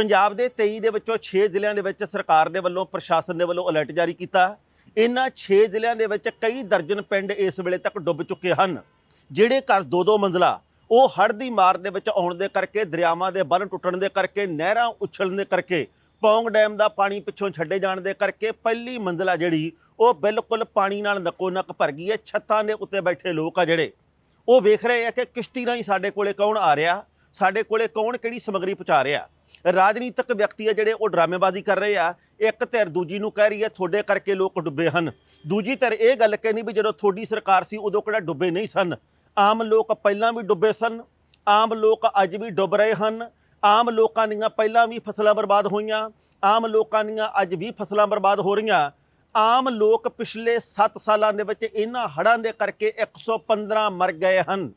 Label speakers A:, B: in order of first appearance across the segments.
A: ਪੰਜਾਬ ਦੇ 23 ਦੇ ਵਿੱਚੋਂ 6 ਜ਼ਿਲ੍ਹਿਆਂ ਦੇ ਵਿੱਚ ਸਰਕਾਰ ਦੇ ਵੱਲੋਂ, ਪ੍ਰਸ਼ਾਸਨ ਦੇ ਵੱਲੋਂ ਅਲਰਟ ਜਾਰੀ ਕੀਤਾ। ਇਹਨਾਂ 6 ਜ਼ਿਲ੍ਹਿਆਂ ਦੇ ਵਿੱਚ ਕਈ ਦਰਜਨ ਪਿੰਡ ਇਸ ਵੇਲੇ ਤੱਕ ਡੁੱਬ ਚੁੱਕੇ ਹਨ। ਜਿਹੜੇ ਘਰ ਦੋ ਦੋ ਮੰਜ਼ਲਾ, ਉਹ ਹੜ੍ਹ ਦੀ ਮਾਰ ਦੇ ਵਿੱਚ ਆਉਣ ਦੇ ਕਰਕੇ, ਦਰਿਆਵਾਂ ਦੇ ਬੰਨ ਟੁੱਟਣ ਦੇ ਕਰਕੇ, ਨਹਿਰਾਂ ਉਛਲਣ ਦੇ ਕਰਕੇ, ਪੌਂਗ ਡੈਮ ਦਾ ਪਾਣੀ ਪਿੱਛੋਂ ਛੱਡੇ ਜਾਣ ਦੇ ਕਰਕੇ ਪਹਿਲੀ ਮੰਜ਼ਲਾ ਜਿਹੜੀ, ਉਹ ਬਿਲਕੁਲ ਪਾਣੀ ਨਾਲ ਨੱਕੋ ਨੱਕ ਭਰ ਗਈ ਹੈ। ਛੱਤਾਂ ਦੇ ਉੱਤੇ ਬੈਠੇ ਲੋਕ ਆ ਜਿਹੜੇ। ਉਹ ਵੇਖ ਰਹੇ ਆ ਕਿ ਕਿਸ਼ਤੀ ਰਾਹੀਂ ਸਾਡੇ ਕੋਲੇ ਕੌਣ ਆ ਰਿਹਾ। ਸਾਡੇ ਕੋਲੇ ਕੌਣ ਕਿਹੜੀ ਸਮਗਰੀ ਪਹੁੰਚਾ ਰਿਹਾ? ਰਾਜਨੀਤਿਕ ਵਿਅਕਤੀ ਆ ਜਿਹੜੇ ਉਹ ਡਰਾਮੇਬਾਜ਼ੀ ਕਰ ਰਹੇ ਆ, ਇੱਕ ਧਿਰ ਦੂਜੀ ਨੂੰ ਕਹਿ ਰਹੀ ਹੈ ਤੁਹਾਡੇ ਕਰਕੇ ਲੋਕ ਡੁੱਬੇ ਹਨ। ਦੂਜੀ ਧਿਰ ਇਹ ਗੱਲ ਕਹਿਣੀ ਵੀ ਜਦੋਂ ਤੁਹਾਡੀ ਸਰਕਾਰ ਸੀ ਉਦੋਂ ਕਿਹੜਾ ਡੁੱਬੇ ਨਹੀਂ ਸਨ। ਆਮ ਲੋਕ ਪਹਿਲਾਂ ਵੀ ਡੁੱਬੇ ਸਨ, ਆਮ ਲੋਕ ਅੱਜ ਵੀ ਡੁੱਬ ਰਹੇ ਹਨ, ਆਮ ਲੋਕਾਂ ਦੀਆਂ ਪਹਿਲਾਂ ਵੀ ਫਸਲਾਂ ਬਰਬਾਦ ਹੋਈਆਂ, ਆਮ ਲੋਕਾਂ ਦੀਆਂ ਅੱਜ ਵੀ ਫਸਲਾਂ ਬਰਬਾਦ ਹੋ ਰਹੀਆਂ। ਆਮ ਲੋਕ ਪਿਛਲੇ 7 ਸਾਲਾਂ ਦੇ ਵਿੱਚ ਇਹਨਾਂ ਹੜ੍ਹਾਂ ਦੇ ਕਰਕੇ 115 ਮਰ ਗਏ ਹਨ।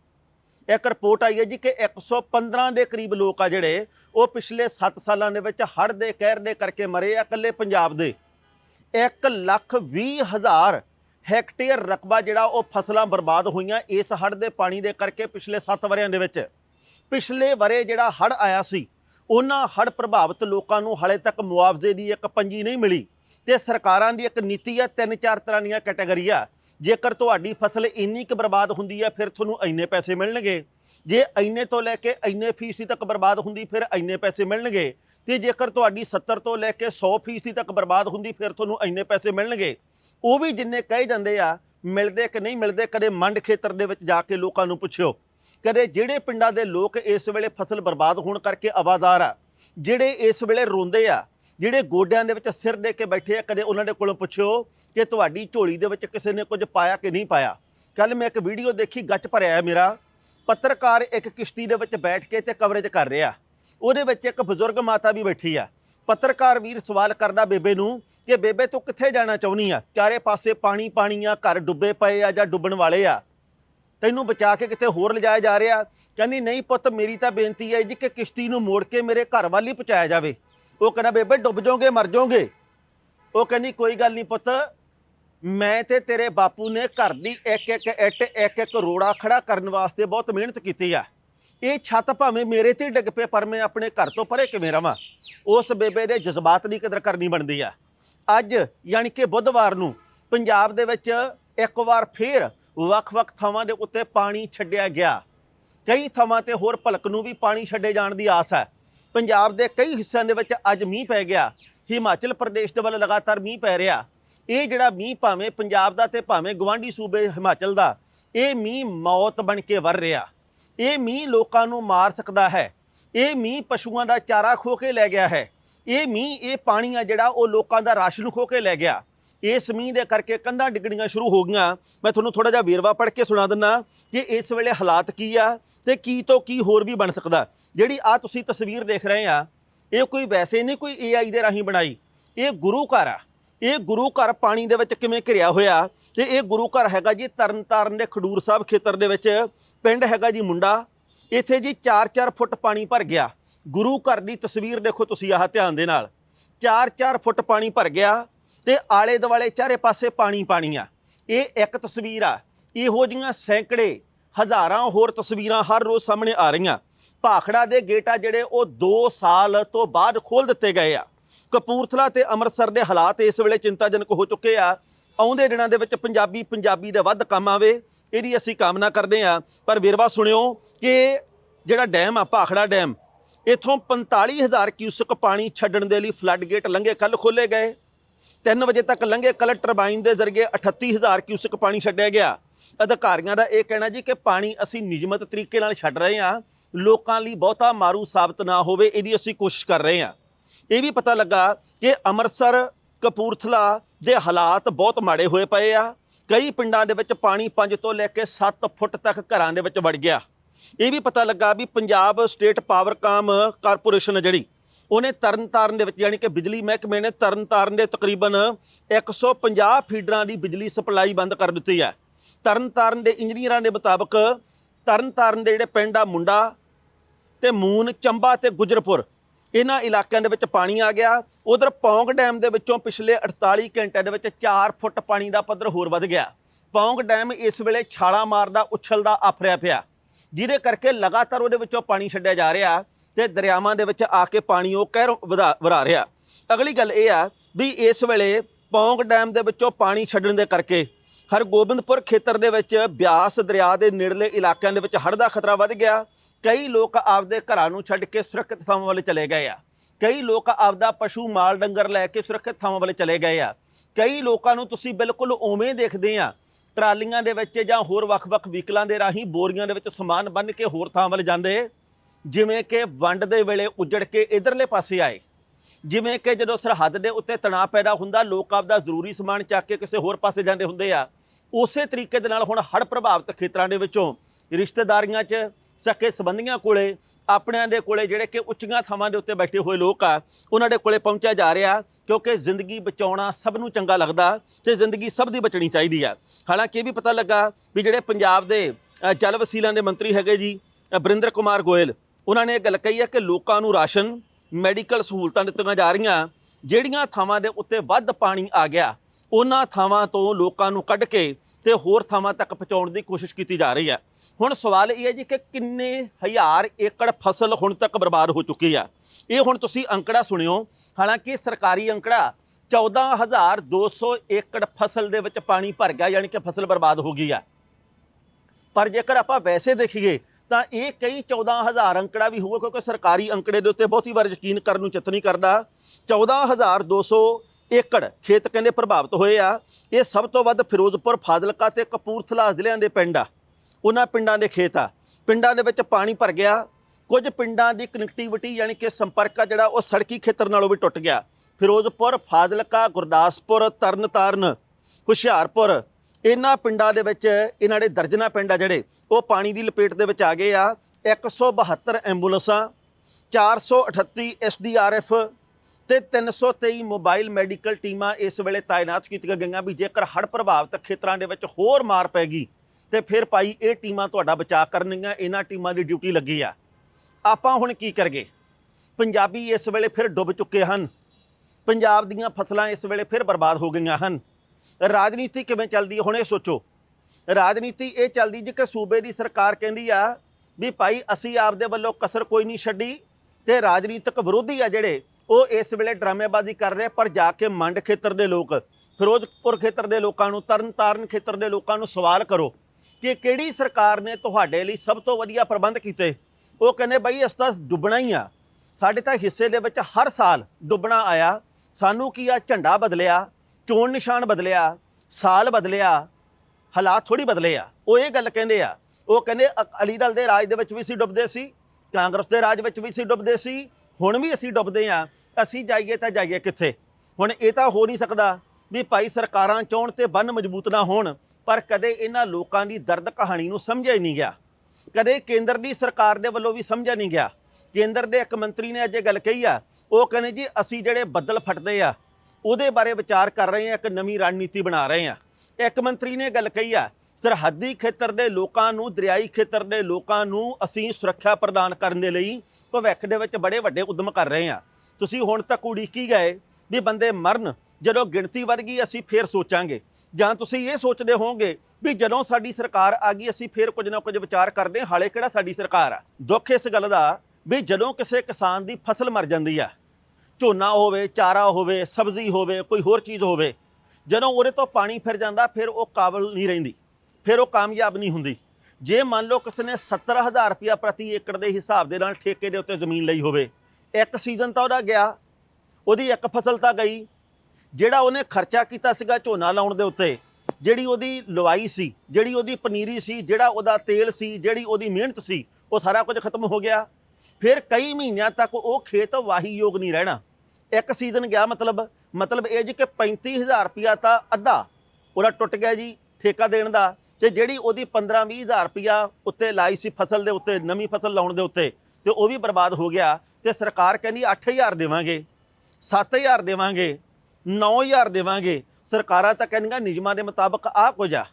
A: ਇੱਕ ਰਿਪੋਰਟ ਆਈ ਹੈ ਜੀ ਕਿ 115 ਦੇ ਕਰੀਬ ਲੋਕ ਆ ਜਿਹੜੇ, ਉਹ ਪਿਛਲੇ 7 ਸਾਲਾਂ ਦੇ ਵਿੱਚ ਹੜ੍ਹ ਦੇ ਕਹਿਰ ਦੇ ਕਰਕੇ ਮਰੇ ਆ ਇਕੱਲੇ ਪੰਜਾਬ ਦੇ। 1 ਲੱਖ 20 ਹਜ਼ਾਰ ਹੈਕਟੇਅਰ ਰਕਬਾ ਜਿਹੜਾ, ਉਹ ਫਸਲਾਂ ਬਰਬਾਦ ਹੋਈਆਂ ਇਸ ਹੜ੍ਹ ਦੇ ਪਾਣੀ ਦੇ ਕਰਕੇ ਪਿਛਲੇ 7 ਵਰਿਆਂ ਦੇ ਵਿੱਚ। ਪਿਛਲੇ ਵਰੇ ਜਿਹੜਾ ਹੜ੍ਹ ਆਇਆ ਸੀ, ਉਹਨਾਂ ਹੜ੍ਹ ਪ੍ਰਭਾਵਿਤ ਲੋਕਾਂ ਨੂੰ ਹਾਲੇ ਤੱਕ ਮੁਆਵਜ਼ੇ ਦੀ ਇੱਕ ਪੰਜੀ ਨਹੀਂ ਮਿਲੀ ਤੇ ਸਰਕਾਰਾਂ ਦੀ ਇੱਕ ਨੀਤੀ ਆ, ਤਿੰਨ ਚਾਰ ਤਰ੍ਹਾਂ ਦੀਆਂ ਕੈਟਾਗਰੀ ਆ ਜੇਕਰ ਤੁਹਾਡੀ ਫਸਲ ਇੰਨੀ ਕੁ ਬਰਬਾਦ ਹੁੰਦੀ ਹੈ, ਫਿਰ ਤੁਹਾਨੂੰ ਇੰਨੇ ਪੈਸੇ ਮਿਲਣਗੇ। ਜੇ ਇੰਨੇ ਤੋਂ ਲੈ ਕੇ ਇੰਨੇ ਫੀਸਦੀ ਤੱਕ ਬਰਬਾਦ ਹੁੰਦੀ, ਫਿਰ ਇੰਨੇ ਪੈਸੇ ਮਿਲਣਗੇ। ਤੇ ਜੇਕਰ ਤੁਹਾਡੀ 70 ਤੋਂ ਲੈ ਕੇ 100 ਫੀਸਦੀ ਤੱਕ ਬਰਬਾਦ ਹੁੰਦੀ, ਫਿਰ ਤੁਹਾਨੂੰ ਇੰਨੇ ਪੈਸੇ ਮਿਲਣਗੇ। ਉਹ ਵੀ ਜਿੰਨੇ ਕਹੇ ਜਾਂਦੇ ਆ, ਮਿਲਦੇ ਕਿ ਨਹੀਂ ਮਿਲਦੇ, ਕਦੇ ਮੰਡ ਖੇਤਰ ਦੇ ਵਿੱਚ ਜਾ ਕੇ ਲੋਕਾਂ ਨੂੰ ਪੁੱਛਿਓ। ਕਦੇ ਜਿਹੜੇ ਪਿੰਡਾਂ ਦੇ ਲੋਕ ਇਸ ਵੇਲੇ ਫਸਲ ਬਰਬਾਦ ਹੋਣ ਕਰਕੇ ਆਵਾਜ਼ਾਰ ਆ, ਜਿਹੜੇ ਇਸ ਵੇਲੇ ਰੋਂਦੇ ਆ, ਜਿਹੜੇ ਗੋਡਿਆਂ ਦੇ ਵਿੱਚ ਸਿਰ ਦੇ ਕੇ ਬੈਠੇ ਆ, ਕਦੇ ਉਹਨਾਂ ਦੇ ਕੋਲੋਂ ਪੁੱਛਿਓ ਕਿ ਤੁਹਾਡੀ ਝੋਲੀ ਦੇ ਵਿੱਚ ਕਿਸੇ ਨੇ ਕੁਝ ਪਾਇਆ ਕਿ ਨਹੀਂ ਪਾਇਆ। ਕੱਲ ਮੈਂ ਇੱਕ ਵੀਡੀਓ ਦੇਖੀ, ਗੱਚ ਭਰਿਆ ਮੇਰਾ। ਪੱਤਰਕਾਰ ਇੱਕ ਕਿਸ਼ਤੀ ਦੇ ਵਿੱਚ ਬੈਠ ਕੇ ਤੇ ਕਵਰੇਜ ਕਰ ਰਿਹਾ। ਉਹਦੇ ਵਿੱਚ ਇੱਕ ਬਜ਼ੁਰਗ ਮਾਤਾ ਵੀ ਬੈਠੀ ਆ। ਪੱਤਰਕਾਰ ਵੀਰ ਸਵਾਲ ਕਰਦਾ ਬੇਬੇ ਨੂੰ ਕਿ ਬੇਬੇ ਤੂੰ ਕਿੱਥੇ ਜਾਣਾ ਚਾਹੁੰਦੀ ਆ? ਚਾਰੇ ਪਾਸੇ ਪਾਣੀ ਪਾਣੀ ਆ, ਘਰ ਡੁੱਬੇ ਪਏ ਆ ਜਾਂ ਡੁੱਬਣ ਵਾਲੇ ਆ? ਤੈਨੂੰ ਬਚਾ ਕੇ ਕਿਤੇ ਹੋਰ ਲਿਜਾਇਆ ਜਾ ਰਿਹਾ? ਕਹਿੰਦੀ, ਨਹੀਂ ਪੁੱਤ, ਮੇਰੀ ਤਾਂ ਬੇਨਤੀ ਹੈ ਜੀ ਕਿ ਕਿਸ਼ਤੀ ਨੂੰ ਮੋੜ ਕੇ ਮੇਰੇ ਘਰ ਵੱਲ ਹੀ ਪਹੁੰਚਾਇਆ ਜਾਵੇ। ਉਹ ਕਹਿੰਦਾ, ਬੇਬੇ, ਡੁੱਬ ਜਾਓਗੇ, ਮਰ ਜਾਓਗੇ। ਉਹ ਕਹਿੰਦੀ, ਕੋਈ ਗੱਲ ਨਹੀਂ ਪੁੱਤ ਮੈਂ ਤੇ ਤੇਰੇ ਬਾਪੂ ਨੇ ਘਰ ਦੀ ਇੱਕ ਇੱਕ ਇੱਟ, ਇੱਕ ਇੱਕ ਰੋੜਾ ਖੜਾ ਕਰਨ ਵਾਸਤੇ ਬਹੁਤ ਮਿਹਨਤ ਕੀਤੀ ਆ। ਇਹ ਛੱਤ ਭਾਵੇਂ ਮੇਰੇ ਤੇ ਹੀ ਡਿੱਗ ਪਏ, ਪਰ ਮੈਂ ਆਪਣੇ ਘਰ ਤੋਂ ਪਰੇ ਕਿਵੇਂ ਰਵਾਂ? ਉਸ ਬੇਬੇ ਦੇ ਜਜ਼ਬਾਤ ਦੀ ਕਦਰ ਕਰਨੀ ਬਣਦੀ ਆ। ਅੱਜ ਯਾਨੀ ਕਿ ਬੁੱਧਵਾਰ ਨੂੰ ਪੰਜਾਬ ਦੇ ਵਿੱਚ ਇੱਕ ਵਾਰ ਫੇਰ ਵੱਖ-ਵੱਖ ਥਾਵਾਂ ਦੇ ਉੱਤੇ ਪਾਣੀ ਛੱਡਿਆ ਗਿਆ। ਕਈ ਥਾਵਾਂ ਤੇ ਹੋਰ ਭਲਕ ਨੂੰ ਵੀ ਪਾਣੀ ਛੱਡੇ ਜਾਣ ਦੀ ਆਸ ਹੈ ਪੰਜਾਬ ਦੇ ਕਈ ਹਿੱਸਿਆਂ ਦੇ ਵਿੱਚ ਅੱਜ ਮੀਂਹ ਪੈ ਗਿਆ। ਹਿਮਾਚਲ ਪ੍ਰਦੇਸ਼ ਦੇ ਵੱਲ ਲਗਾਤਾਰ ਮੀਂਹ ਪੈ ਰਿਹਾ। ਇਹ ਜਿਹੜਾ ਮੀਂਹ ਭਾਵੇਂ ਪੰਜਾਬ ਦਾ ਤੇ ਭਾਵੇਂ ਗਵਾਂਢੀ ਸੂਬੇ ਹਿਮਾਚਲ ਦਾ, ਇਹ ਮੀਂਹ ਮੌਤ ਬਣ ਕੇ ਵਰ ਰਿਹਾ। ਇਹ ਮੀਂਹ ਲੋਕਾਂ ਨੂੰ ਮਾਰ ਸਕਦਾ ਹੈ। ਇਹ ਮੀਂਹ ਪਸ਼ੂਆਂ ਦਾ ਚਾਰਾ ਖੋ ਕੇ ਲੈ ਗਿਆ ਹੈ। ਇਹ ਮੀਂਹ, ਇਹ ਪਾਣੀ ਆ ਜਿਹੜਾ ਉਹ ਲੋਕਾਂ ਦਾ ਰਾਸ਼ਨ ਖੋ ਕੇ ਲੈ ਗਿਆ। ਇਸ ਮੀਂਹ ਦੇ ਕਰਕੇ ਕੰਧਾਂ ਡਿੱਗਣੀਆਂ ਸ਼ੁਰੂ ਹੋ ਗਈਆਂ। ਮੈਂ ਤੁਹਾਨੂੰ ਥੋੜਾ ਜਿਹਾ ਵੇਰਵਾ ਪੜ੍ਹ ਕੇ ਸੁਣਾ ਦਿੰਨਾ ਕਿ ਇਸ ਵੇਲੇ ਹਾਲਾਤ ਕੀ ਆ ਤੇ ਕੀ ਤੋਂ ਕੀ ਹੋਰ ਵੀ ਬਣ ਸਕਦਾ। ਜਿਹੜੀ ਆ ਤੁਸੀਂ ਤਸਵੀਰ ਦੇਖ ਰਹੇ ਆ, ਇਹ ਕੋਈ ਵੈਸੇ ਨਹੀਂ ਕੋਈ AI ਦੇ ਰਾਹੀਂ ਬਣਾਈ। ਇਹ ਗੁਰੂ ਘਰ ਆ। ਇਹ ਗੁਰੂ ਘਰ ਪਾਣੀ ਦੇ ਵਿੱਚ ਕਿਵੇਂ ਘਿਰਿਆ ਹੋਇਆ? ਤੇ ਇਹ ਗੁਰੂ ਘਰ ਹੈਗਾ ਜੀ ਤਰਨਤਾਰਨ ਦੇ ਖਡੂਰ ਸਾਹਿਬ ਖੇਤਰ ਦੇ ਵਿੱਚ। ਪਿੰਡ ਹੈਗਾ ਜੀ ਮੁੰਡਾ। ਇੱਥੇ ਜੀ 4-4 ਫੁੱਟ ਪਾਣੀ ਭਰ ਗਿਆ। ਗੁਰੂ ਘਰ ਦੀ ਤਸਵੀਰ ਦੇਖੋ ਤੁਸੀਂ ਆਹ ਧਿਆਨ ਦੇ ਨਾਲ। 4-4 ਫੁੱਟ ਪਾਣੀ ਭਰ ਗਿਆ ਤੇ ਆਲੇ ਦੁਆਲੇ ਚਾਰੇ ਪਾਸੇ ਪਾਣੀ ਪਾਣੀ ਆ ਇਹ ਇੱਕ ਤਸਵੀਰ ਆ। ਇਹੋ ਜੀਆਂ ਸੈਂਕੜੇ, ਹਜ਼ਾਰਾਂ ਹੋਰ ਤਸਵੀਰਾਂ ਹਰ ਰੋਜ਼ ਸਾਹਮਣੇ ਆ ਰਹੀਆਂ। ਭਾਖੜਾ ਦੇ ਗੇਟ ਆ ਜਿਹੜੇ ਉਹ 2 ਸਾਲ ਤੋਂ ਬਾਅਦ ਖੋਲ ਦਿੱਤੇ ਗਏ ਆ। ਕਪੂਰਥਲਾ ਤੇ ਅੰਮ੍ਰਿਤਸਰ ਦੇ ਹਾਲਾਤ ਇਸ ਵੇਲੇ ਚਿੰਤਾਜਨਕ ਹੋ ਚੁੱਕੇ ਆ। ਆਉਂਦੇ ਦਿਨਾਂ ਦੇ ਵਿੱਚ ਪੰਜਾਬੀ ਪੰਜਾਬੀ ਦੇ ਵੱਧ ਕੰਮ ਆਵੇ, ਇਹਦੀ ਅਸੀਂ ਕਾਮਨਾ ਕਰਦੇ ਆ। ਪਰ ਵੇਰਵਾ ਸੁਣਿਓ ਕਿ ਜਿਹੜਾ ਡੈਮ ਆ, ਭਾਖੜਾ ਡੈਮ, ਇਥੋਂ 45000 ਕਿਊਸਕ ਪਾਣੀ ਛੱਡਣ ਦੇ ਲਈ ਫਲੱਡ ਗੇਟ ਲੰਘੇ ਕੱਲ ਖੋਲੇ ਗਏ। 3 ਵਜੇ ਤੱਕ ਲੰਘੇ ਕੱਲ ਟਰਬਾਈਨ ਦੇ ਜ਼ਰੀਏ 38000 ਕਿਊਸਕ ਪਾਣੀ ਛੱਡਿਆ ਗਿਆ। ਅਧਿਕਾਰੀਆਂ ਦਾ ਇਹ ਕਹਿਣਾ ਜੀ ਕਿ ਪਾਣੀ ਅਸੀਂ ਨਿਯਮਤ ਤਰੀਕੇ ਨਾਲ ਛੱਡ ਰਹੇ ਹਾਂ ਲੋਕਾਂ ਲਈ ਬਹੁਤਾ ਮਾਰੂ ਸਾਬਤ ਨਾ ਹੋਵੇ, ਇਹਦੀ ਅਸੀਂ ਕੋਸ਼ਿਸ਼ ਕਰ ਰਹੇ ਹਾਂ ਇਹ ਵੀ ਪਤਾ ਲੱਗਾ ਕਿ ਅੰਮ੍ਰਿਤਸਰ ਕਪੂਰਥਲਾ ਦੇ ਹਾਲਾਤ ਬਹੁਤ ਮਾੜੇ ਹੋਏ ਪਏ ਆ। ਕਈ ਪਿੰਡਾਂ ਦੇ ਵਿੱਚ ਪਾਣੀ 5 ਤੋਂ ਲੈ ਕੇ 7 ਫੁੱਟ ਤੱਕ ਘਰਾਂ ਦੇ ਵਿੱਚ ਵੜ ਗਿਆ। ਇਹ ਵੀ ਪਤਾ ਲੱਗਾ ਵੀ ਪੰਜਾਬ ਸਟੇਟ ਪਾਵਰਕਾਮ ਕਾਰਪੋਰੇਸ਼ਨ ਹੈ ਜਿਹੜੀ, ਉਹਨੇ ਤਰਨਤਾਰਨ ਦੇ ਵਿੱਚ ਯਾਨੀ ਕਿ ਬਿਜਲੀ ਮਹਿਕਮੇ ਨੇ ਤਰਨਤਾਰਨ ਦੇ ਤਕਰੀਬਨ 150 ਫੀਡਰਾਂ ਦੀ ਬਿਜਲੀ ਸਪਲਾਈ ਬੰਦ ਕਰ ਦਿੱਤੀ ਹੈ। ਤਰਨਤਾਰਨ ਦੇ ਇੰਜੀਨੀਅਰਾਂ ਦੇ ਮੁਤਾਬਕ ਤਰਨਤਾਰਨ ਦੇ ਜਿਹੜੇ ਪਿੰਡ ਆ ਮੁੰਡਾ ਤੇ ਮੂਨ, ਚੰਬਾ ਤੇ ਗੁਜਰਪੁਰ ਇਹਨਾਂ ਇਲਾਕਿਆਂ ਦੇ ਵਿੱਚ ਪਾਣੀ ਆ ਗਿਆ। ਉਧਰ ਪੌਂਗ ਡੈਮ ਦੇ ਵਿੱਚੋਂ ਪਿਛਲੇ 48 ਘੰਟਿਆਂ ਦੇ ਵਿੱਚ 4 ਫੁੱਟ ਪਾਣੀ ਦਾ ਪੱਧਰ ਹੋਰ ਵੱਧ ਗਿਆ। ਪੌਂਗ ਡੈਮ ਇਸ ਵੇਲੇ ਛਾਲਾ ਮਾਰਦਾ, ਉਛਲਦਾ ਆਫਰਿਆ ਪਿਆ। ਜਿਹਦੇ ਕਰਕੇ ਲਗਾਤਾਰ ਉਹਦੇ ਵਿੱਚੋਂ ਪਾਣੀ ਛੱਡਿਆ ਜਾ ਰਿਹਾ ਤੇ ਦਰਿਆਵਾਂ ਦੇ ਵਿੱਚ ਆ ਕੇ ਪਾਣੀ ਉਹ ਕਹਿਰ ਵਧਾ ਵਧਾ ਰਿਹਾ। ਅਗਲੀ ਗੱਲ ਇਹ ਆ ਵੀ ਇਸ ਵੇਲੇ ਪੌਂਗ ਡੈਮ ਦੇ ਵਿੱਚੋਂ ਪਾਣੀ ਛੱਡਣ ਦੇ ਕਰਕੇ ਹਰਗੋਬਿੰਦਪੁਰ ਖੇਤਰ ਦੇ ਵਿੱਚ ਬਿਆਸ ਦਰਿਆ ਦੇ ਨੇੜਲੇ ਇਲਾਕਿਆਂ ਦੇ ਵਿੱਚ ਹੜ੍ਹ ਦਾ ਖਤਰਾ ਵੱਧ ਗਿਆ। ਕਈ ਲੋਕ ਆਪਦੇ ਘਰਾਂ ਨੂੰ ਛੱਡ ਕੇ ਸੁਰੱਖਿਅਤ ਥਾਵਾਂ ਵੱਲ ਚਲੇ ਗਏ ਆ। ਕਈ ਲੋਕ ਆਪਦਾ ਪਸ਼ੂ ਮਾਲ ਡੰਗਰ ਲੈ ਕੇ ਸੁਰੱਖਿਅਤ ਥਾਵਾਂ ਵੱਲ ਚਲੇ ਗਏ ਆ। ਕਈ ਲੋਕਾਂ ਨੂੰ ਤੁਸੀਂ ਬਿਲਕੁਲ ਉਵੇਂ ਦੇਖਦੇ ਆ, ਟਰਾਲੀਆਂ ਦੇ ਵਿੱਚ ਜਾਂ ਹੋਰ ਵੱਖ-ਵੱਖ ਵਹੀਕਲਾਂ ਦੇ ਰਾਹੀਂ ਬੋਰੀਆਂ ਦੇ ਵਿੱਚ ਸਮਾਨ ਬੰਨ੍ਹ ਕੇ ਹੋਰ ਥਾਂ ਵੱਲ ਜਾਂਦੇ, ਜਿਵੇਂ ਕਿ ਵੰਡ ਦੇ ਵੇਲੇ ਉੱਜੜ ਕੇ ਇਧਰਲੇ ਪਾਸੇ ਆਏ। ਜਿਵੇਂ ਕਿ ਜਦੋਂ ਸਰਹੱਦ ਦੇ ਉੱਤੇ ਤਣਾਅ ਪੈਦਾ ਹੁੰਦਾ, ਲੋਕ ਆਪਦਾ ਜ਼ਰੂਰੀ ਸਮਾਨ ਚੱਕ ਕੇ ਕਿਸੇ ਹੋਰ ਪਾਸੇ ਜਾਂਦੇ ਹੁੰਦੇ ਆ। ਉਸੇ ਤਰੀਕੇ ਦੇ ਨਾਲ ਹੁਣ ਹੜ੍ਹ ਪ੍ਰਭਾਵਿਤ ਖੇਤਰਾਂ ਦੇ ਵਿੱਚੋਂ ਰਿਸ਼ਤੇਦਾਰੀਆਂ 'ਚ ਸਕੇ ਸੰਬੰਧੀਆਂ ਕੋਲੇ ਆਪਣਿਆਂ ਦੇ ਕੋਲੇ ਜਿਹੜੇ ਕਿ ਉੱਚੀਆਂ ਥਾਵਾਂ ਦੇ ਉੱਤੇ ਬੈਠੇ ਹੋਏ ਲੋਕ ਆ ਉਹਨਾਂ ਦੇ ਕੋਲੇ ਪਹੁੰਚਿਆ ਜਾ ਰਿਹਾ ਕਿਉਂਕਿ ਜ਼ਿੰਦਗੀ ਬਚਾਉਣਾ ਸਭ ਨੂੰ ਚੰਗਾ ਲੱਗਦਾ ਤੇ ਜ਼ਿੰਦਗੀ ਸਭ ਦੀ ਬਚਣੀ ਚਾਹੀਦੀ ਆ। ਹਾਲਾਂਕਿ ਇਹ ਵੀ ਪਤਾ ਲੱਗਾ ਵੀ ਜਿਹੜੇ ਪੰਜਾਬ ਦੇ ਜਲ ਵਸੀਲਿਆਂ ਦੇ ਮੰਤਰੀ ਹੈਗੇ ਜੀ ਅ, ਬਰਿੰਦਰ ਕੁਮਾਰ ਗੋਇਲ ਉਹਨਾਂ ਨੇ ਇਹ ਗੱਲ ਕਹੀ ਹੈ ਕਿ ਲੋਕਾਂ ਨੂੰ ਰਾਸ਼ਨ ਮੈਡੀਕਲ ਸਹੂਲਤਾਂ ਦਿੱਤੀਆਂ ਜਾ ਰਹੀਆਂ ਜਿਹੜੀਆਂ ਥਾਵਾਂ ਦੇ ਉੱਤੇ ਵੱਧ ਪਾਣੀ ਆ ਗਿਆ ਉਹਨਾਂ ਥਾਵਾਂ ਤੋਂ ਲੋਕਾਂ ਨੂੰ ਕੱਢ ਕੇ ਤੇ ਹੋਰ ਥਾਵਾਂ ਤੱਕ ਪਹੁੰਚਾਉਣ ਦੀ ਕੋਸ਼ਿਸ਼ ਕੀਤੀ ਜਾ ਰਹੀ ਹੈ। ਹੁਣ ਸਵਾਲ ਇਹ ਹੈ ਜੀ ਕਿ ਕਿੰਨੇ ਹਜ਼ਾਰ ਏਕੜ ਫਸਲ ਹੁਣ ਤੱਕ ਬਰਬਾਦ ਹੋ ਚੁੱਕੀ ਆ। ਇਹ ਹੁਣ ਤੁਸੀਂ ਅੰਕੜਾ ਸੁਣਿਓ। ਹਾਲਾਂਕਿ ਸਰਕਾਰੀ ਅੰਕੜਾ 14200 ਏਕੜ ਫਸਲ ਦੇ ਵਿੱਚ ਪਾਣੀ ਭਰ ਗਿਆ, ਯਾਨੀ ਕਿ ਫਸਲ ਬਰਬਾਦ ਹੋ ਗਈ ਆ। ਪਰ ਜੇਕਰ ਆਪਾਂ ਵੈਸੇ ਦੇਖੀਏ, ਤਾਂ ਇਹ ਕਈ 14000 ਅੰਕੜਾ ਵੀ ਹੋਊਗਾ, ਕਿਉਂਕਿ ਸਰਕਾਰੀ ਅੰਕੜੇ ਦੇ ਉੱਤੇ ਬਹੁਤੀ ਵਾਰ ਯਕੀਨ ਕਰਨ ਨੂੰ ਚਿੱਤ ਨਹੀਂ ਕਰਦਾ 14200 ਏਕੜ ਖੇਤ ਕਹਿੰਦੇ ਪ੍ਰਭਾਵਿਤ ਹੋਏ ਆ। ਇਹ ਸਭ ਤੋਂ ਵੱਧ ਫਿਰੋਜ਼ਪੁਰ, ਫਾਜ਼ਿਲਕਾ ਤੇ ਕਪੂਰਥਲਾ ਜ਼ਿਲ੍ਹਿਆਂ ਦੇ ਪਿੰਡ ਆ। ਉਹਨਾਂ ਪਿੰਡਾਂ ਦੇ ਖੇਤ ਆ। ਪਿੰਡਾਂ ਦੇ ਵਿੱਚ ਪਾਣੀ ਭਰ ਗਿਆ। ਕੁਝ ਪਿੰਡਾਂ ਦੀ ਕਨੈਕਟੀਵਿਟੀ ਯਾਨੀ ਕਿ ਸੰਪਰਕ ਆ ਜਿਹੜਾ, ਉਹ ਸੜਕੀ ਖੇਤਰ ਨਾਲੋਂ ਵੀ ਟੁੱਟ ਗਿਆ। ਫਿਰੋਜ਼ਪੁਰ, ਫਾਜ਼ਿਲਕਾ, ਗੁਰਦਾਸਪੁਰ, ਤਰਨਤਾਰਨ, ਹੁਸ਼ਿਆਰਪੁਰ, ਇਹਨਾਂ ਪਿੰਡਾਂ ਦੇ ਵਿੱਚ ਇਹਨਾਂ ਦੇ ਦਰਜਨਾ ਪਿੰਡ ਆ ਜਿਹੜੇ, ਉਹ ਪਾਣੀ ਦੀ ਲਪੇਟ ਦੇ ਵਿੱਚ ਆ ਗਏ ਆ। 172 ਐਂਬੂਲੈਂਸਾਂ 438 ਐਸਡੀਆਰਐਫ ਤੇ 323 ਮੋਬਾਈਲ ਮੈਡੀਕਲ ਟੀਮਾਂ ਇਸ ਵੇਲੇ ਤਾਇਨਾਤ ਕੀਤੀਆਂ ਗਈਆਂ ਵੀ ਜੇਕਰ ਹੜ੍ਹ ਪ੍ਰਭਾਵਿਤ ਖੇਤਰਾਂ ਦੇ ਵਿੱਚ ਹੋਰ ਮਾਰ ਪੈ ਗਈ ਤੇ ਫਿਰ ਭਾਈ ਇਹ ਟੀਮਾਂ ਤੁਹਾਡਾ ਬਚਾਅ ਕਰਨਗੀਆਂ, ਇਹਨਾਂ ਟੀਮਾਂ ਦੀ ਡਿਊਟੀ ਲੱਗੀ ਆ। ਆਪਾਂ ਹੁਣ ਕੀ ਕਰਗੇ? ਪੰਜਾਬੀ ਇਸ ਵੇਲੇ ਫਿਰ ਡੁੱਬ ਚੁੱਕੇ ਹਨ। ਪੰਜਾਬ ਦੀਆਂ ਫਸਲਾਂ ਇਸ ਵੇਲੇ ਫਿਰ ਬਰਬਾਦ ਹੋ ਗਈਆਂ ਹਨ। ਰਾਜਨੀਤੀ ਕਿਵੇਂ ਚੱਲਦੀ ਹੈ, ਹੁਣ ਇਹ ਸੋਚੋ। ਰਾਜਨੀਤੀ ਇਹ ਚੱਲਦੀ ਜੇ ਕਿ ਸੂਬੇ ਦੀ ਸਰਕਾਰ ਕਹਿੰਦੀ ਆ ਵੀ ਭਾਈ ਅਸੀਂ ਆਪਦੇ ਵੱਲੋਂ ਕਸਰ ਕੋਈ ਨਹੀਂ ਛੱਡੀ ਤੇ ਰਾਜਨੀਤਿਕ ਵਿਰੋਧੀ ਆ ਜਿਹੜੇ ਉਹ ਇਸ ਵੇਲੇ ਡਰਾਮੇਬਾਜ਼ੀ ਕਰ ਰਹੇ ਪਰ ਜਾ ਕੇ ਮੰਡ ਖੇਤਰ ਦੇ ਲੋਕ, ਫਿਰੋਜ਼ਪੁਰ ਖੇਤਰ ਦੇ ਲੋਕਾਂ ਨੂੰ, ਤਰਨਤਾਰਨ ਖੇਤਰ ਦੇ ਲੋਕਾਂ ਨੂੰ ਸਵਾਲ ਕਰੋ ਕਿ ਕਿਹੜੀ ਸਰਕਾਰ ਨੇ ਤੁਹਾਡੇ ਲਈ ਸਭ ਤੋਂ ਵਧੀਆ ਪ੍ਰਬੰਧ ਕੀਤੇ? ਉਹ ਕਹਿੰਦੇ, ਬਈ, ਅਸੀਂ ਤਾਂ ਡੁੱਬਣਾ ਹੀ ਆ। ਸਾਡੇ ਤਾਂ ਹਿੱਸੇ ਦੇ ਵਿੱਚ ਹਰ ਸਾਲ ਡੁੱਬਣਾ ਆਇਆ। ਸਾਨੂੰ ਕੀ ਆ? ਝੰਡਾ ਬਦਲਿਆ, ਚੋਣ ਨਿਸ਼ਾਨ ਬਦਲਿਆ, ਸਾਲ ਬਦਲਿਆ, ਹਾਲਾਤ ਥੋੜੀ ਬਦਲੇ ਆ। ਉਹ ਇਹ ਗੱਲ ਕਹਿੰਦੇ ਆ। ਉਹ ਕਹਿੰਦੇ ਅਕਾਲੀ ਦਲ ਦੇ ਰਾਜ ਦੇ ਵਿੱਚ ਵੀ ਸੀ ਡੁੱਬਦੇ ਸੀ, ਕਾਂਗਰਸ ਦੇ ਰਾਜ ਵਿੱਚ ਵੀ ਸੀ ਡੁੱਬਦੇ ਸੀ ਹੁਣ ਵੀ ਅਸੀਂ ਡੁੱਬਦੇ ਆ ਅਸੀਂ ਜਾਈਏ ਤਾਂ ਜਾਈਏ ਕਿੱਥੇ? ਹੁਣ ਇਹ ਤਾਂ ਹੋ ਨਹੀਂ ਸਕਦਾ ਵੀ ਭਾਈ ਸਰਕਾਰਾਂ ਚਾਹੁਣ ਤੇ ਬੰਨ ਮਜ਼ਬੂਤ ਨਾ ਹੋਣ, ਪਰ ਕਦੇ ਇਹਨਾਂ ਲੋਕਾਂ ਦੀ ਦਰਦ ਕਹਾਣੀ ਨੂੰ ਸਮਝਿਆ ਹੀ ਨਹੀਂ ਗਿਆ। ਕਦੇ ਕੇਂਦਰ ਦੀ ਸਰਕਾਰ ਦੇ ਵੱਲੋਂ ਵੀ ਸਮਝਿਆ ਨਹੀਂ ਗਿਆ। ਕੇਂਦਰ ਦੇ ਇੱਕ ਮੰਤਰੀ ਨੇ ਅੱਜ ਇਹ ਗੱਲ ਕਹੀ ਆ, ਉਹ ਕਹਿੰਦੇ ਜੀ ਅਸੀਂ ਜਿਹੜੇ ਬੱਦਲ ਫਟਦੇ ਆ, ਉਹਦੇ ਬਾਰੇ ਵਿਚਾਰ ਕਰ ਰਹੇ ਆ ਇੱਕ ਨਵੀਂ ਰਣਨੀਤੀ ਬਣਾ ਰਹੇ ਆ ਇੱਕ ਮੰਤਰੀ ਨੇ ਗੱਲ ਕਹੀ ਆ ਸਰਹੱਦੀ ਖੇਤਰ ਦੇ ਲੋਕਾਂ ਨੂੰ, ਦਰਿਆਈ ਖੇਤਰ ਦੇ ਲੋਕਾਂ ਨੂੰ ਅਸੀਂ ਸੁਰੱਖਿਆ ਪ੍ਰਦਾਨ ਕਰਨ ਦੇ ਲਈ ਭਵਿੱਖ ਦੇ ਵਿੱਚ ਬੜੇ ਵੱਡੇ ਉਦਮ ਕਰ ਰਹੇ ਹਾਂ। ਤੁਸੀਂ ਹੁਣ ਤੱਕ ਉਡੀਕੀ ਗਏ ਵੀ ਬੰਦੇ ਮਰਨ, ਜਦੋਂ ਗਿਣਤੀ ਵੱਧ ਗਈ ਅਸੀਂ ਫੇਰ ਸੋਚਾਂਗੇ। ਜਾਂ ਤੁਸੀਂ ਇਹ ਸੋਚਦੇ ਹੋਵੋਗੇ ਵੀ ਜਦੋਂ ਸਾਡੀ ਸਰਕਾਰ ਆ ਗਈ ਅਸੀਂ ਫੇਰ ਕੁਝ ਨਾ ਕੁਝ ਵਿਚਾਰ ਕਰਦੇ ਹਾਲੇ ਕਿਹੜਾ ਸਾਡੀ ਸਰਕਾਰ ਆ? ਦੁੱਖ ਇਸ ਗੱਲ ਦਾ ਵੀ ਜਦੋਂ ਕਿਸੇ ਕਿਸਾਨ ਦੀ ਫਸਲ ਮਰ ਜਾਂਦੀ ਆ, ਝੋਨਾ ਹੋਵੇ, ਚਾਰਾ ਹੋਵੇ, ਸਬਜ਼ੀ ਹੋਵੇ, ਕੋਈ ਹੋਰ ਚੀਜ਼ ਹੋਵੇ, ਜਦੋਂ ਉਹਦੇ ਤੋਂ ਪਾਣੀ ਫਿਰ ਜਾਂਦਾ, ਫਿਰ ਉਹ ਕਾਬਲ ਨਹੀਂ ਰਹਿੰਦੀ। ਫਿਰ ਉਹ ਕਾਮਯਾਬ ਨਹੀਂ ਹੁੰਦੀ। ਜੇ ਮੰਨ ਲਓ ਕਿਸੇ ਨੇ 70000 ਰੁਪਇਆ ਪ੍ਰਤੀ ਏਕੜ ਦੇ ਹਿਸਾਬ ਦੇ ਨਾਲ ਠੇਕੇ ਦੇ ਉੱਤੇ ਜ਼ਮੀਨ ਲਈ ਹੋਵੇ, ਇੱਕ ਸੀਜ਼ਨ ਤਾਂ ਉਹਦਾ ਗਿਆ, ਉਹਦੀ ਇੱਕ ਫਸਲ ਤਾਂ ਗਈ, ਜਿਹੜਾ ਉਹਨੇ ਖਰਚਾ ਕੀਤਾ ਸੀਗਾ ਝੋਨਾ ਲਾਉਣ ਦੇ ਉੱਤੇ, ਜਿਹੜੀ ਉਹਦੀ ਲਵਾਈ ਸੀ, ਜਿਹੜੀ ਉਹਦੀ ਪਨੀਰੀ ਸੀ, ਜਿਹੜਾ ਉਹਦਾ ਤੇਲ ਸੀ, ਜਿਹੜੀ ਉਹਦੀ ਮਿਹਨਤ ਸੀ, ਉਹ ਸਾਰਾ ਕੁਝ ਖਤਮ ਹੋ ਗਿਆ। ਫਿਰ ਕਈ ਮਹੀਨਿਆਂ ਤੱਕ ਉਹ ਖੇਤ ਵਾਹੀ ਯੋਗ ਨਹੀਂ ਰਹਿਣਾ। ਇੱਕ ਸੀਜ਼ਨ ਗਿਆ ਮਤਲਬ ਮਤਲਬ ਇਹ ਜੀ ਕਿ 35000 ਰੁਪਿਆ ਤਾਂ ਅੱਧਾ ਉਹਦਾ ਟੁੱਟ ਗਿਆ ਜੀ, ਠੇਕਾ ਦੇਣ ਦਾ। ਤੇ ਜਿਹੜੀ ਉਹਦੀ 15-20000 ਰੁਪਿਆ ਉੱਤੇ ਲਾਈ ਸੀ ਫਸਲ ਦੇ ਉੱਤੇ, ਨਵੀਂ ਫਸਲ ਲਾਉਣ ਦੇ ਉੱਤੇ, ਤੇ ਉਹ ਵੀ ਬਰਬਾਦ ਹੋ ਗਿਆ, ਤੇ ਸਰਕਾਰ ਕਹਿੰਦੀ 8000 ਦੇਵਾਂਗੇ 7000 ਦੇਵਾਂਗੇ 9000 ਦੇਵਾਂਗੇ। ਸਰਕਾਰਾਂ ਤਾਂ ਕਹਿੰਦੀਆਂ ਨਿਯਮਾਂ ਦੇ ਮੁਤਾਬਕ ਆਹ ਕੁਝ ਆ।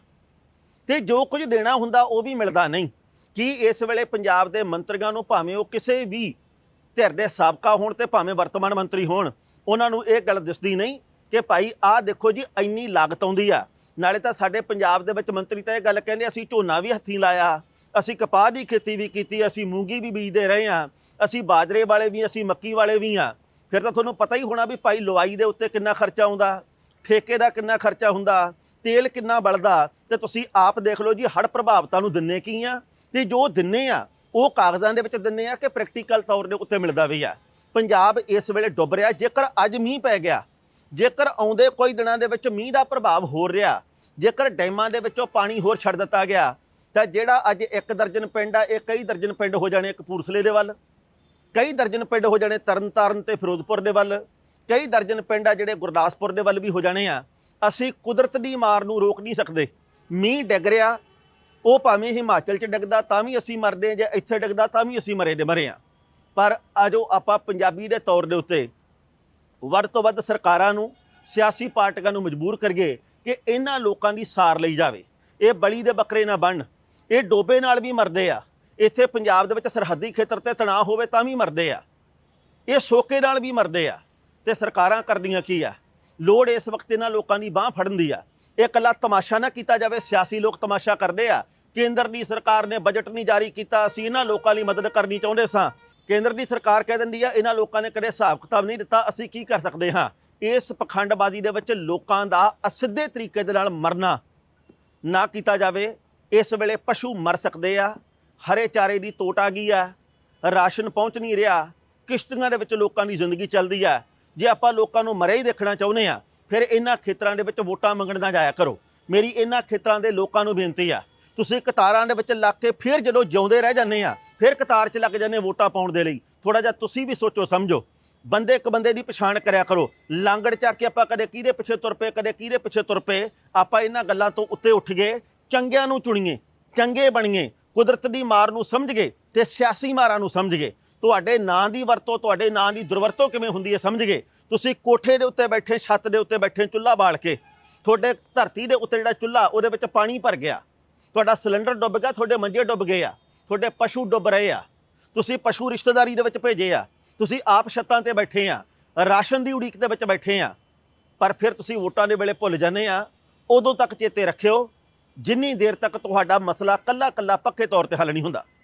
A: ਤੇ ਜੋ ਕੁਝ ਦੇਣਾ ਹੁੰਦਾ ਉਹ ਵੀ ਮਿਲਦਾ ਨਹੀਂ। ਕੀ ਇਸ ਵੇਲੇ ਪੰਜਾਬ ਦੇ ਮੰਤਰੀਆਂ ਨੂੰ ਭਾਵੇਂ ਉਹ ਕਿਸੇ ਵੀ ਧਿਰ ਦੇ ਸਾਬਕਾ ਹੋਣ ਤੇ ਭਾਵੇਂ ਵਰਤਮਾਨ ਮੰਤਰੀ ਹੋਣ, ਉਹਨਾਂ ਨੂੰ ਇਹ ਗੱਲ ਦਿਸਦੀ ਨਹੀਂ ਕਿ ਭਾਈ ਆਹ ਦੇਖੋ ਜੀ, ਇੰਨੀ ਲਾਗਤ ਆਉਂਦੀ ਆ। ਨਾਲੇ ਤਾਂ ਸਾਡੇ ਪੰਜਾਬ ਦੇ ਵਿੱਚ ਮੰਤਰੀ ਤਾਂ ਇਹ ਗੱਲ ਕਹਿੰਦੇ, ਅਸੀਂ ਝੋਨਾ ਵੀ ਹੱਥੀਂ ਲਾਇਆ, ਅਸੀਂ ਕਪਾਹ ਦੀ ਖੇਤੀ ਵੀ ਕੀਤੀ, ਅਸੀਂ ਮੂੰਗੀ ਵੀ ਬੀਜਦੇ ਰਹੇ ਹਾਂ, ਅਸੀਂ ਬਾਜਰੇ ਵਾਲੇ ਵੀ, ਅਸੀਂ ਮੱਕੀ ਵਾਲੇ ਵੀ ਹਾਂ। ਫਿਰ ਤਾਂ ਤੁਹਾਨੂੰ ਪਤਾ ਹੀ ਹੋਣਾ ਵੀ ਭਾਈ ਲਵਾਈ ਦੇ ਉੱਤੇ ਕਿੰਨਾ ਖਰਚਾ ਆਉਂਦਾ, ਠੇਕੇ ਦਾ ਕਿੰਨਾ ਖਰਚਾ ਹੁੰਦਾ, ਤੇਲ ਕਿੰਨਾ ਬਲਦਾ, ਤੇ ਤੁਸੀਂ ਆਪ ਦੇਖ ਲਓ ਜੀ ਹੜ ਪ੍ਰਭਾਵਿਤਾਂ ਨੂੰ ਦਿੰਨੇ ਕੀ ਆ? ਤੇ ਜੋ ਦਿੰਨੇ ਆ, ਉਹ ਕਾਗਜ਼ਾਂ ਦੇ ਵਿੱਚ ਦਿੰਨੇ ਆ ਕਿ ਪ੍ਰੈਕਟੀਕਲ ਤੌਰ ਦੇ ਉੱਤੇ ਮਿਲਦਾ ਵੀ ਆ। ਪੰਜਾਬ ਇਸ ਵੇਲੇ ਡੁੱਬ ਰਿਹਾ, ਜੇਕਰ ਅੱਜ ਮੀਂਹ ਪੈ ਗਿਆ ਜੇਕਰ ਆਉਂਦੇ ਕੋਈ ਦਿਨਾਂ ਦੇ ਵਿੱਚ ਮੀਂਹ ਦਾ ਪ੍ਰਭਾਵ ਹੋਰ ਰਿਹਾ, ਜੇਕਰ ਡੈਮਾਂ ਦੇ ਵਿੱਚੋਂ ਪਾਣੀ ਹੋਰ ਛੱਡ ਦਿੱਤਾ ਗਿਆ, ਤਾਂ ਜਿਹੜਾ ਅੱਜ ਇੱਕ ਦਰਜਨ ਪਿੰਡ ਆ, ਇਹ ਕਈ ਦਰਜਨ ਪਿੰਡ ਹੋ ਜਾਣੇ ਕਪੂਰਥਲੇ ਦੇ ਵੱਲ, ਕਈ ਦਰਜਨ ਪਿੰਡ ਹੋ ਜਾਣੇ ਤਰਨਤਾਰਨ ਤੇ ਫਿਰੋਜ਼ਪੁਰ ਦੇ ਵੱਲ, ਕਈ ਦਰਜਨ ਪਿੰਡ ਆ ਜਿਹੜੇ ਗੁਰਦਾਸਪੁਰ ਦੇ ਵੱਲ ਵੀ ਹੋ ਜਾਣੇ ਆ। ਅਸੀਂ ਕੁਦਰਤ ਦੀ ਮਾਰ ਨੂੰ ਰੋਕ ਨਹੀਂ ਸਕਦੇ। ਮੀਂਹ ਡਿੱਗ ਰਿਹਾ, ਉਹ ਭਾਵੇਂ ਹਿਮਾਚਲ 'ਚ ਡਿੱਗਦਾ, ਤਾਂ ਵੀ ਅਸੀਂ ਮਰਦੇ ਹਾਂ ਜੇ ਇੱਥੇ ਡਿੱਗਦਾ, ਤਾਂ ਵੀ ਅਸੀਂ ਮਰੇ ਦੇ ਮਰੇ ਆ ਪਰ ਆਜੋ ਆਪਾਂ ਪੰਜਾਬੀ ਦੇ ਤੌਰ ਦੇ ਉੱਤੇ ਵੱਧ ਤੋਂ ਵੱਧ ਸਰਕਾਰਾਂ ਨੂੰ, ਸਿਆਸੀ ਪਾਰਟੀਆਂ ਨੂੰ ਮਜਬੂਰ ਕਰੀਏ ਕਿ ਇਹਨਾਂ ਲੋਕਾਂ ਦੀ ਸਾਰ ਲਈ ਜਾਵੇ। ਇਹ ਬਲੀ ਦੇ ਬੱਕਰੇ ਨਾ ਬਣ ਇਹ ਡੋਬੇ ਨਾਲ ਵੀ ਮਰਦੇ ਆ। ਇੱਥੇ ਪੰਜਾਬ ਦੇ ਵਿੱਚ ਸਰਹੱਦੀ ਖੇਤਰ ਤੇ ਤਣਾਅ ਹੋਵੇ ਤਾਂ ਵੀ ਮਰਦੇ ਆ। ਇਹ ਸੋਕੇ ਨਾਲ ਵੀ ਮਰਦੇ ਆ। ਤੇ ਸਰਕਾਰਾਂ ਕਰਦੀਆਂ ਕੀ ਆ? ਲੋੜ ਇਸ ਵਕਤ ਇਹਨਾਂ ਲੋਕਾਂ ਦੀ ਬਾਹ ਫੜਨ ਦੀ ਆ। ਇਹ ਇਕੱਲਾ ਤਮਾਸ਼ਾ ਨਾ ਕੀਤਾ ਜਾਵੇ, ਸਿਆਸੀ ਲੋਕ ਤਮਾਸ਼ਾ ਕਰਦੇ ਆ। ਕੇਂਦਰ ਦੀ ਸਰਕਾਰ ਨੇ ਬਜਟ ਨਹੀਂ ਜਾਰੀ ਕੀਤਾ, ਅਸੀਂ ਇਹਨਾਂ ਲੋਕਾਂ ਲਈ ਮਦਦ ਕਰਨੀ ਚਾਹੁੰਦੇ ਸਾਂ। ਕੇਂਦਰ ਦੀ ਸਰਕਾਰ ਕਹਿ ਦਿੰਦੀ ਆ, ਇਹਨਾਂ ਲੋਕਾਂ ਨੇ ਕਦੇ ਹਿਸਾਬ ਕਿਤਾਬ ਨਹੀਂ ਦਿੱਤਾ, ਅਸੀਂ ਕੀ ਕਰ ਸਕਦੇ ਹਾਂ? ਇਸ ਪਖੰਡਬਾਜ਼ੀ ਦੇ ਵਿੱਚ ਲੋਕਾਂ ਦਾ ਅਸਿੱਧੇ ਤਰੀਕੇ ਦੇ ਨਾਲ ਮਰਨਾ ਨਾ ਕੀਤਾ ਜਾਵੇ। ਇਸ ਵੇਲੇ ਪਸ਼ੂ ਮਰ ਸਕਦੇ ਆ, ਹਰੇ ਚਾਰੇ ਦੀ ਤੋਟ ਆ ਗਈ ਆ, ਰਾਸ਼ਨ ਪਹੁੰਚ ਨਹੀਂ ਰਿਹਾ, ਕਿਸ਼ਤੀਆਂ ਦੇ ਵਿੱਚ ਲੋਕਾਂ ਦੀ ਜ਼ਿੰਦਗੀ ਚੱਲਦੀ ਆ। ਜੇ ਆਪਾਂ ਲੋਕਾਂ ਨੂੰ ਮਰੇ ਹੀ ਦੇਖਣਾ ਚਾਹੁੰਦੇ ਆ ਫਿਰ ਇਹਨਾਂ ਖੇਤਰਾਂ ਦੇ ਵਿੱਚ ਵੋਟਾਂ ਮੰਗਣ ਨਾ ਜਾਇਆ ਕਰੋ। ਮੇਰੀ ਇਹਨਾਂ ਖੇਤਰਾਂ ਦੇ ਲੋਕਾਂ ਨੂੰ ਬੇਨਤੀ ਆ, ਤੁਸੀਂ ਕਤਾਰਾਂ ਦੇ ਵਿੱਚ ਲੱਗ ਕੇ ਫਿਰ ਜਦੋਂ ਜਿਉਂਦੇ ਰਹਿ ਜਾਂਦੇ ਆ ਫਿਰ ਕਤਾਰ 'ਚ ਲੱਗ ਜਾਂਦੇ ਵੋਟਾਂ ਪਾਉਣ ਦੇ ਲਈ। ਥੋੜਾ ਜਿਹਾ ਤੁਸੀਂ ਵੀ ਸੋਚੋ, ਸਮਝੋ। ਬੰਦੇ ਇੱਕ ਬੰਦੇ ਦੀ ਪਛਾਣ ਕਰਿਆ ਕਰੋ। ਲਾਂਗੜ ਚੱਕ ਕੇ ਆਪਾਂ ਕਦੇ ਕਿਹਦੇ ਪਿੱਛੇ ਤੁਰ ਪਏ, ਕਦੇ ਕਿਹਦੇ ਪਿੱਛੇ ਤੁਰ ਪਏ। ਆਪਾਂ ਇਹਨਾਂ ਗੱਲਾਂ ਤੋਂ ਉੱਤੇ ਉੱਠ ਗਏ, ਚੰਗਿਆਂ ਨੂੰ ਚੁਣੀਏ, ਚੰਗੇ ਬਣੀਏ, ਕੁਦਰਤ ਦੀ ਮਾਰ ਨੂੰ ਸਮਝ ਗਏ ਤੇ ਸਿਆਸੀ ਮਾਰਾਂ ਨੂੰ ਸਮਝ ਗਏ। ਤੁਹਾਡੇ ਨਾਂ ਦੀ ਵਰਤੋਂ, ਤੁਹਾਡੇ ਨਾਂ ਦੀ ਦੁਰਵਰਤੋਂ ਕਿਵੇਂ ਹੁੰਦੀ ਹੈ ਸਮਝ ਗਏ। ਤੁਸੀਂ ਕੋਠੇ ਦੇ ਉੱਤੇ ਬੈਠੇ, ਛੱਤ ਦੇ ਉੱਤੇ ਬੈਠੇ, ਚੁੱਲ੍ਹਾ ਬਾਲ ਕੇ। ਤੁਹਾਡੇ ਧਰਤੀ ਦੇ ਉੱਤੇ ਜਿਹੜਾ ਚੁੱਲ੍ਹਾ, ਉਹਦੇ ਵਿੱਚ ਪਾਣੀ ਭਰ ਗਿਆ। ਤੁਹਾਡਾ ਸਿਲੰਡਰ ਡੁੱਬ ਗਿਆ, ਤੁਹਾਡੇ ਮੰਜੇ ਡੁੱਬ ਗਏ ਆ। ਤੁਹਾਡੇ ਪਸ਼ੂ ਡੁੱਬ ਰਹੇ ਆ। ਤੁਸੀਂ ਪਸ਼ੂ ਰਿਸ਼ਤੇਦਾਰੀ ਦੇ ਵਿੱਚ ਭੇਜੇ ਆ। ਤੁਸੀਂ ਆਪ ਛੱਤਾਂ ਤੇ ਬੈਠੇ ਆ। ਰਾਸ਼ਨ ਦੀ ਉਡੀਕ ਦੇ ਵਿੱਚ ਬੈਠੇ ਆ। ਪਰ ਫਿਰ ਤੁਸੀਂ ਵੋਟਾਂ ਦੇ ਵੇਲੇ ਭੁੱਲ ਜਾਂਦੇ ਆ। ਉਦੋਂ ਤੱਕ ਚੇਤੇ ਰੱਖਿਓ, ਜਿੰਨੀ ਦੇਰ ਤੱਕ ਤੁਹਾਡਾ ਮਸਲਾ ਕੱਲਾ ਕੱਲਾ ਪੱਕੇ ਤੌਰ ਤੇ ਹੱਲ ਨਹੀਂ ਹੁੰਦਾ।